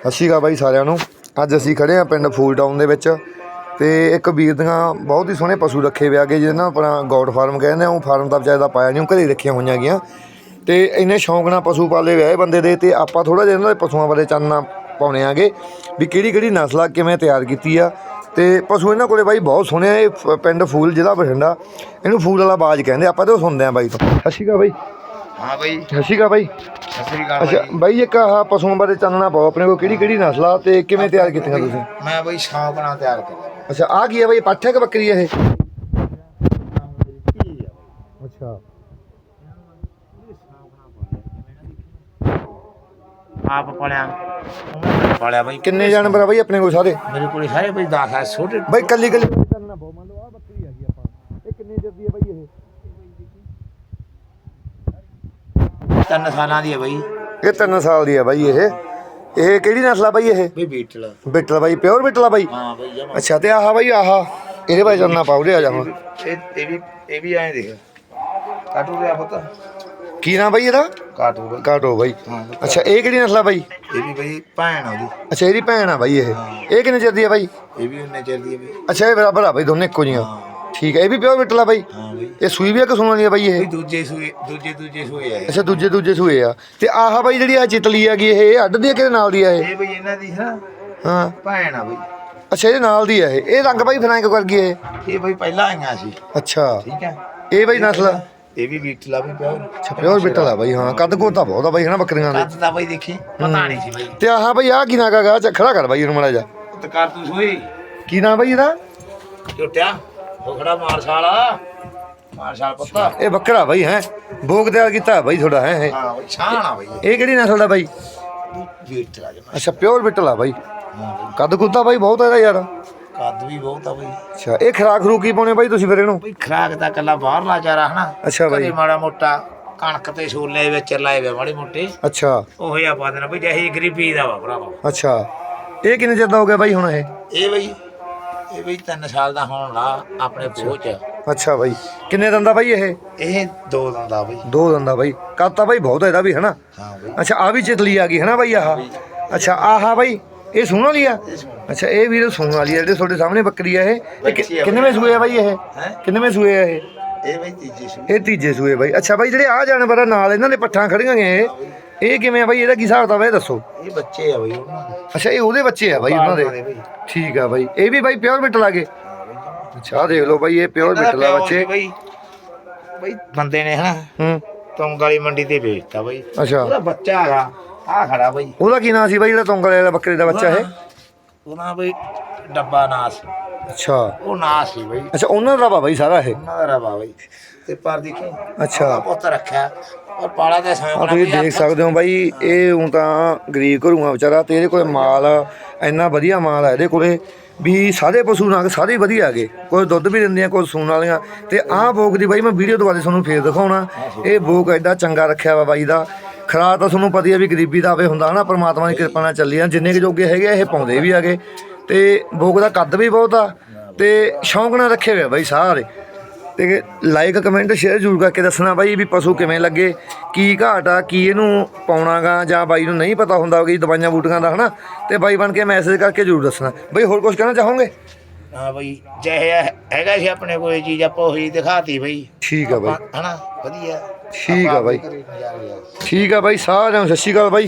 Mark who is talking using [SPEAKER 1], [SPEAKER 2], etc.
[SPEAKER 1] ਸਤਿ ਸ਼੍ਰੀ ਅਕਾਲ ਬਾਈ ਸਾਰਿਆਂ ਨੂੰ। ਅੱਜ ਅਸੀਂ ਖੜੇ ਆ ਪਿੰਡ ਫੂਲ ਟਾਊਨ ਦੇ ਵਿੱਚ ਤੇ ਇੱਕ ਵੀਰ ਦੀਆਂ ਬਹੁਤ ਹੀ ਸੋਹਣੇ ਪਸ਼ੂ ਰੱਖੇ ਹੋਏ ਆਗੇ ਜਿਹਨਾਂ ਆਪਣਾ ਗੌਡ ਫਾਰਮ ਕਹਿੰਦੇ ਆ ਉਹ ਫਾਰਮ ਤਾਂ ਵਿਚਾਰੇ ਦਾ ਪਾਇਆ ਨਹੀਂ ਉਹ ਘਰੇ ਰੱਖੀਆਂ ਹੋਈਆਂ ਗੀਆਂ। ਤੇ ਇੰਨੇ ਸ਼ੌਂਕ ਨਾਲ ਪਸ਼ੂ ਪਾਲੇ ਹੋਏ ਬੰਦੇ ਦੇ ਤੇ ਆਪਾਂ ਥੋੜਾ ਜਿਹਾ ਇਹਨਾਂ ਦੇ ਪਸ਼ੂਆਂ ਬਾਰੇ ਚਾਨਣਾ ਪਾਉਣੇ ਆਗੇ ਵੀ ਕਿਹੜੀ ਕਿਹੜੀ ਨਸਲ ਆ ਕਿਵੇਂ ਤਿਆਰ ਕੀਤੀ ਆ। ਤੇ ਪਸ਼ੂ ਇਹਨਾਂ ਕੋਲੇ ਬਾਈ ਬਹੁਤ ਸੋਹਣੇ ਆ ਇਹ ਪਿੰਡ ਫੂਲ ਜ਼ਿਲ੍ਹਾ ਬਠਿੰਡਾ। ਇਹਨੂੰ ਫੂਲ ਵਾਲਾ ਬਾਜ ਕਹਿੰਦੇ ਆਪਾਂ ਤੇ ਉਹ ਸੁਣਦੇ ਆ ਬਾਈ ਤੋਂ। ਸਤਿ ਸ਼੍ਰੀ ਅਕਾਲ ਬਾਈ।
[SPEAKER 2] ਹਾਂ ਬਈ।
[SPEAKER 1] ਸਤਿ ਸ਼੍ਰੀ ਅਕਾਲ ਬਾਈ।
[SPEAKER 2] ਸਤਿ ਸ੍ਰੀ ਅਕਾਲ
[SPEAKER 1] ਅੱਛਾ
[SPEAKER 2] ਬਾਈ।
[SPEAKER 1] ਬਾਈ ਇੱਕ ਆਹ ਪਸ਼ੂਆਂ ਬਾਰੇ ਚਾਨਣਾ ਪਾਓ ਆਪਣੇ ਕੋਲ ਕਿਹੜੀ ਕਿਹੜੀ ਨਸਲ ਤੇ ਕਿਵੇਂ ਤਿਆਰ ਕੀਤੀਆਂ ਤੁਸੀਂ?
[SPEAKER 2] ਮੈਂ ਬਈ ਸ਼ੌਂਕ ਨਾਲ ਤਿਆਰ ਕਰਿਆ
[SPEAKER 1] ਅੱਛਾ ਆ ਕੀ ਹੈ ਬਾਈ ਪੱਠ ਕਿ ਬੱਕਰੀ ਹੈ ਇਹ? ਅੱਛਾ।
[SPEAKER 2] ਆਪ ਪੜਿਆ ਪੜਿਆ ਬਈ।
[SPEAKER 1] ਕਿੰਨੇ ਜਾਨਵਰ ਆ ਬਾਈ ਆਪਣੇ ਕੋਲ ਸਾਰੇ?
[SPEAKER 2] ਮੇਰੇ ਕੋਲ ਸਾਰੇ ਬਈ 10 ਹੈ ਛੋਟੇ।
[SPEAKER 1] ਬਾਈ ਕੱਲੀ ਕੱਲੀ ਚਾਨਣਾ ਪਾਓ ਮੰਨ ਲਓ ਆ ਬੱਕਰੀ ਹੈਗੀ ਆਪਾਂ। ਇਹ ਕਿੰਨੇ ਚਿਰ ਦੀ ਹੈ ਬਾਈ ਇਹ?
[SPEAKER 2] ਤਿੰਨ ਸਾਲਾਂ ਦੀ ਹੈ ਬਈ।
[SPEAKER 1] ਇਹ 3 ਸਾਲ ਦੀ ਹੈ ਬਾਈ ਇਹ। ਇਹ ਕਿਹੜੀ ਨਸਲ ਆ ਬਾਈ ਇਹ?
[SPEAKER 2] ਬਈ ਬੀਟਲ।
[SPEAKER 1] ਬਿੱਟਲ ਬਾਈ ਪਿਓਰ ਬਿੱਟਲ ਆ ਬਾਈ?
[SPEAKER 2] ਹਾਂ ਬਈ ਜਮਾ।
[SPEAKER 1] ਅੱਛਾ ਤੇ ਆਹ ਬਾਈ ਆਹ। ਇਹਦੇ ਬਾਈ ਚਾਨਣਾ ਪਾਓ ਰੇ ਆ ਜਾ ਹੁਣ।
[SPEAKER 2] ਇਹ ਇਹ ਵੀ ਇਹ ਵੀ ਐਂ ਦੇਖ। ਕਾਟੂ ਰਿਆ ਪੁੱਤ।
[SPEAKER 1] ਕੀ ਨਾਮ ਬਾਈ ਇਹਦਾ?
[SPEAKER 2] ਕਾਟੂ ਬਈ।
[SPEAKER 1] ਕਾਟੋ ਬਾਈ।
[SPEAKER 2] ਹਾਂ
[SPEAKER 1] ਅੱਛਾ ਇਹ ਕਿਹੜੀ ਨਸਲ ਆ ਬਾਈ?
[SPEAKER 2] ਇਹ ਵੀ ਬਈ ਭੈਣ ਆ ਉਹਦੀ।
[SPEAKER 1] ਅੱਛਾ ਇਹਦੀ ਭੈਣ ਆ ਬਾਈ ਇਹ। ਇਹ ਕਿੰਨੇ ਚਿਰ ਦੀ ਆ ਬਾਈ?
[SPEAKER 2] ਇਹ ਵੀ ਉਹਨੇ ਚਿਰ ਦੀ ਹੈ ਬਈ।
[SPEAKER 1] ਅੱਛਾ ਇਹ ਬਰਾਬਰ ਆ ਬਾਈ ਦੋਨੇ ਇੱਕੋ ਜੀਆਂ
[SPEAKER 2] ਹਾਂ।
[SPEAKER 1] ਠੀਕ ਹੈ ਇਹ ਵੀ ਪਿਓਰ ਬਿੱਟਲ ਆ ਬਾਈ?
[SPEAKER 2] ਹਾਂ ਬਈ।
[SPEAKER 1] ਇਹ ਸੂਈ ਵੀ ਆ ਕਿ ਸੂਣ ਆ ਬਾਈ ਇਹ?
[SPEAKER 2] ਬਈ ਦੂਜੇ ਸੂਏ ਦੂਜੇ ਦੂਜੇ ਸੂਏ ਆ ਇਹ।
[SPEAKER 1] ਅੱਛਾ ਦੂਜੇ ਦੂਜੇ ਸੂਏ ਆ। ਤੇ ਆਹ ਬਾਈ ਜਿਹੜੀ ਆ ਚਿਤਲੀ ਹੈਗੀ ਇਹ? ਇਹ ਅੱਡ ਦੀ ਆ ਕਿਹਦੇ ਨਾਲ ਦੀ ਆ ਇਹ?
[SPEAKER 2] ਇਹ ਬਈ ਇਹਨਾਂ ਦੀ ਨਾ
[SPEAKER 1] ਹਾਂ।
[SPEAKER 2] ਭੈਣ ਆ ਬਈ।
[SPEAKER 1] ਅੱਛਾ ਇਹਦੇ ਨਾਲ ਦੀ ਆ ਇਹ। ਇਹ ਰੰਗ ਬਾਈ ਫਰਾਂਕ ਕਰ ਗਈ ਇਹ?
[SPEAKER 2] ਇਹ ਬਈ ਪਹਿਲਾਂ ਆਈਆਂ ਸੀ।
[SPEAKER 1] ਅੱਛਾ।
[SPEAKER 2] ਠੀਕ ਹੈ।
[SPEAKER 1] ਇਹ ਬਾਈ ਨਸਲ?
[SPEAKER 2] ਇਹ ਵੀ ਬੀਟਲ ਆ ਵੀ ਪਿਆ
[SPEAKER 1] ਅੱਛਾ ਪਿਓਰ ਬਿੱਟਲ ਆ ਬਾਈ ਹਾਂ। ਕੱਦ ਕੋਤਾ ਬਹੁਤ ਆ ਬਾਈ ਹਨਾ ਬੱਕਰੀਆਂ ਦੇ।
[SPEAKER 2] ਕੱਦ ਦਾ ਬਈ ਦੇਖੀ ਪਤਾ ਨਹੀਂ ਸੀ ਬਈ।
[SPEAKER 1] ਤੇ ਆਹ ਬਾਈ ਆ ਕੀ ਨਾ ਕਗਾ ਚ ਖੜਾ ਕਰ ਬਾਈ ਇਹਨੂੰ ਮੜਾ ਜਾ
[SPEAKER 2] ਤੇ ਕਰ ਤੂੰ ਸੋਈ?
[SPEAKER 1] ਕੀ ਨਾ ਬਾਈ ਇਹਦਾ?
[SPEAKER 2] ਝੁੱਟਿਆ। ਉਹ ਖੜਾ ਮਾਰਸ਼ਾਲ ਮਾਰਸ਼ਾਲ ਪੁੱਤਾ।
[SPEAKER 1] ਇਹ ਬੱਕਰਾ ਬਾਈ ਹੈ। ਤਿਆਰ ਕੀਤਾ ਬਾਈ ਥੋੜਾ ਹੈ ਇਹ
[SPEAKER 2] ਹਾਂ ਬਈ ਛਾਣ ਆ ਬਈ
[SPEAKER 1] ਇਹ। ਕਿਹੜੀ ਨਸਲ ਦਾ ਬਾਈ?
[SPEAKER 2] ਆ ਜਮਾ
[SPEAKER 1] ਅੱਛਾ ਪਿਓਰ ਬਿੱਟਲ ਆ ਬਾਈ। ਕੱਦ ਕੁੱਤਾ ਬਾਈ ਬਹੁਤ ਆ ਇਹਦਾ ਯਾਰ।
[SPEAKER 2] ਕੱਦ ਵੀ ਬਹੁਤ ਆ ਬਈ।
[SPEAKER 1] ਅੱਛਾ ਇਹ ਖਰਾਕ ਖਰੂ ਕੀ ਪਾਉਣੇ ਬਾਈ ਤੁਸੀਂ ਫਿਰ ਇਹਨੂੰ?
[SPEAKER 2] ਬਈ ਖਰਾਕ ਦਾ ਕੱਲਾ ਬਾਹਰਲਾ ਚਾਰਾ ਹਨਾ?
[SPEAKER 1] ਅੱਛਾ ਬਾਈ।
[SPEAKER 2] ਕਦੇ ਮਾੜਾ ਮੋਟਾ ਕਣਕ ਤੇ ਛੋਲੇ ਵਿੱਚ ਲਾਏ ਵੇ ਮਾੜੇ ਮੋਟੇ।
[SPEAKER 1] ਅੱਛਾ।
[SPEAKER 2] ਉਹ ਆ ਪਾ ਦੇਣਾ ਬਈ ਜਿਹੀ ਗਰੀਬੀ ਦਾ ਵਾ ਭਰਾਵਾ।
[SPEAKER 1] ਅੱਛਾ। ਇਹ ਕਿੰਨੇ ਚਿਰ ਦਾ ਹੋ ਗਿਆ ਬਾਈ ਹੁਣ ਇਹ?
[SPEAKER 2] ਇਹ ਬਈ ਇਹ ਬਈ 3 ਸਾਲ ਦਾ ਹੋਣ ਲਾ ਆਪਣੇ ਪੋਚ
[SPEAKER 1] ਅੱਛਾ ਬਾਈ। ਕਿੰਨੇ ਦੰਦਾ ਬਾਈ ਇਹ?
[SPEAKER 2] ਇਹ ਦੋ ਦੰਦਾ ਬਈ।
[SPEAKER 1] ਦੋ ਦੰਦਾ ਬਾਈ। ਕੱਦ ਤਾਂ ਬਾਈ ਬਹੁਤ ਇਹਦਾ ਵੀ ਹਨਾ?
[SPEAKER 2] ਹਾਂ ਬਈ।
[SPEAKER 1] ਅੱਛਾ ਆ ਵੀ ਚਿਤਲੀ ਆ ਗਈ ਹਨਾ ਬਾਈ ਆਹ? ਅੱਛਾ ਆਹ ਬਾਈ ਇਹ ਸੂਣ ਵਾਲੀ ਆ? ਅੱਛਾ ਇਹ ਵੀਰ ਸੂਣ ਵਾਲੀ ਆ ਜਿਹੜੇ ਤੁਹਾਡੇ ਸਾਹਮਣੇ ਬੱਕਰੀ ਆ ਇਹ। ਕਿੰਨਵੇਂ ਸੂਏ ਆ ਬਾਈ ਇਹ? ਕਿੰਨਵੇਂ ਸੂਏ ਆ ਇਹ?
[SPEAKER 2] ਇਹ ਬਈ ਤੀਜੀ ਸੂ
[SPEAKER 1] ਇਹ ਤੀਜੇ ਸੂਏ ਬਾਈ। ਅੱਛਾ ਬਾਈ ਜਿਹੜੇ ਆ ਜਾਨਵਰ ਆ ਨਾਲ ਇਹਨਾਂ ਦੇ ਪੱਠਾਂ ਖੜੀਆਂ ਨੇ ਇਹ ਕਿਵੇਂ ਆ ਬਾਈ? ਇਹਦਾ ਕੀ ਹਿਸਾਬ ਤਾਂ ਇਹ ਦੱਸੋ।
[SPEAKER 2] ਇਹ ਬੱਚੇ ਆ ਬਈ ਉਹਨਾਂ ਦੇ।
[SPEAKER 1] ਅੱਛਾ ਇਹ ਉਹਦੇ ਬੱਚੇ ਆ ਬਾਈ ਉਹਨਾਂ ਦੇ?
[SPEAKER 2] ਬਈ।
[SPEAKER 1] ਠੀਕ ਆ ਬਾਈ। ਇਹ ਵੀ ਬਾਈ ਪਿਓਰ ਬਿੱਟ ਲਾਗੇ ਅੱਛਾ ਆਹ ਦੇਖ ਲਓ ਬਾਈ ਇਹ ਪਿਓਰ ਬਿੱਟ ਲਾ ਬੱਚੇ।
[SPEAKER 2] ਬਈ। ਬਈ ਬੰਦੇ ਨੇ ਹਨਾ
[SPEAKER 1] ਹੂੰ।
[SPEAKER 2] ਤੁੰਗ ਵਾਲੀ ਮੰਡੀ ਤੇ ਵੇਚਤਾ ਬਈ।
[SPEAKER 1] ਅੱਛਾ।
[SPEAKER 2] ਉਹਦਾ ਬੱਚਾ ਹੈਗਾ ਆ ਖੜਾ ਬਈ।
[SPEAKER 1] ਉਹਦਾ ਕੀ ਨਾਂ ਸੀ ਬਾਈ ਜਿਹੜਾ ਤੋਂਗਲੇ ਵਾਲਾ ਬੱਕਰੇ ਦਾ ਬੱਚਾ ਇਹ?
[SPEAKER 2] ਉਹਨਾਂ ਬਈ ਡੱਬਾ ਨਾਸ
[SPEAKER 1] ਅੱਛਾ।
[SPEAKER 2] ਉਹ ਨਾਸ ਸੀ ਬਈ।
[SPEAKER 1] ਅੱਛਾ ਉਹਨਾਂ ਦਾ ਵਾ ਬਾਈ ਸਾਰਾ ਇਹ?
[SPEAKER 2] ਉਹਨਾਂ ਦਾ ਰਵਾ ਬਈ। ਤੇ ਪਰ ਦੇਖੀ
[SPEAKER 1] ਅੱਛਾ।
[SPEAKER 2] ਪੁੱਤ ਰੱਖਿਆ। ਔਰ ਪਾਲਾ ਤੇ
[SPEAKER 1] ਆ
[SPEAKER 2] ਸਾਹਮਣਾ
[SPEAKER 1] ਤੁਸੀਂ ਦੇਖ ਸਕਦੇ ਹੋ ਬਾਈ ਇਹ ਹੁਣ ਤਾਂ ਗਰੀਬ ਘਰੂਆਂ ਵਿਚਾਰਾ ਤੇ ਇਹਦੇ ਕੋਲੇ ਮਾਲ ਆ, ਇੰਨਾ ਵਧੀਆ ਮਾਲ ਆ ਇਹਦੇ ਕੋਲੇ ਵੀ ਸਾਰੇ ਪਸ਼ੂ ਨਾਲ ਸਾਰੇ ਵਧੀਆ ਹੈਗੇ। ਕੋਈ ਦੁੱਧ ਵੀ ਦਿੰਦੇ ਆ ਕੋਈ ਸੂਣ ਵਾਲੀਆਂ। ਤੇ ਆਹ ਬੋਕ ਦੀ ਬਾਈ ਮੈਂ ਵੀਡੀਓ ਦੁਆਰੇ ਤੁਹਾਨੂੰ ਫੇਰ ਦਿਖਾਉਣਾ। ਇਹ ਬੋਕ ਐਡਾ ਚੰਗਾ ਰੱਖਿਆ ਵਾ ਬਾਈ ਦਾ। ਖਰਾ ਤਾਂ ਤੁਹਾਨੂੰ ਪਤਾ ਹੀ ਆ ਵੀ ਗਰੀਬੀ ਦਾ ਆਵੇ ਹੁੰਦਾ ਹਨਾ ਪਰਮਾਤਮਾ ਦੀ ਕਿਰਪਾ ਨਾਲ ਚੱਲੀ ਆ। ਜਿੰਨੇ ਕੁ ਜੋਗੇ ਹੈਗੇ ਆ, ਇਹ ਪਾਉਂਦੇ ਵੀ ਆਗੇ ਤੇ ਬੋਕ ਦਾ ਕੱਦ ਵੀ ਬਹੁਤ ਆ ਤੇ ਸ਼ੌਂਕ ਨਾਲ ਰੱਖੇ ਹੋਏ ਬਾਈ ਸਾਰੇ। ਤੇ ਲਾਈਕ ਕਮੈਂਟ ਸ਼ੇਅਰ ਜ਼ਰੂਰ ਕਰਕੇ ਦੱਸਣਾ ਬਾਈ ਵੀ ਪਸ਼ੂ ਕਿਵੇਂ ਲੱਗੇ ਕੀ ਘਾਟ ਆ ਕੀ ਇਹਨੂੰ ਪਾਉਣਾਗਾ ਜਾਂ ਬਾਈ ਨੂੰ ਨਹੀਂ ਪਤਾ ਹੁੰਦਾ ਕਿ ਦਵਾਈਆਂ ਬੂਟੀਆਂ ਦਾ ਹਨਾ? ਤੇ ਬਾਈ ਬਣ ਕੇ ਮੈਸੇਜ ਕਰਕੇ ਜ਼ਰੂਰ ਦੱਸਣਾ। ਬਾਈ ਹੋਰ ਕੁਝ ਕਹਿਣਾ ਚਾਹੋਗੇ?
[SPEAKER 2] ਹਾਂ ਬਈ ਜਿਹੇ ਹੈਗਾ ਸੀ ਆਪਣੇ ਕੋਲ ਇਹ ਚੀਜ਼ ਆਪਾਂ ਉਹੀ ਦਿਖਾਤੀ ਬਈ।
[SPEAKER 1] ਠੀਕ ਆ ਬਾਈ।
[SPEAKER 2] ਹਨਾ? ਵਧੀਆ।
[SPEAKER 1] ਠੀਕ ਆ ਬਾਈ। ਠੀਕ ਆ ਬਾਈ ਸਾਰਿਆਂ ਨੂੰ ਸਤਿ ਸ਼੍ਰੀ ਅਕਾਲ ਬਾਈ।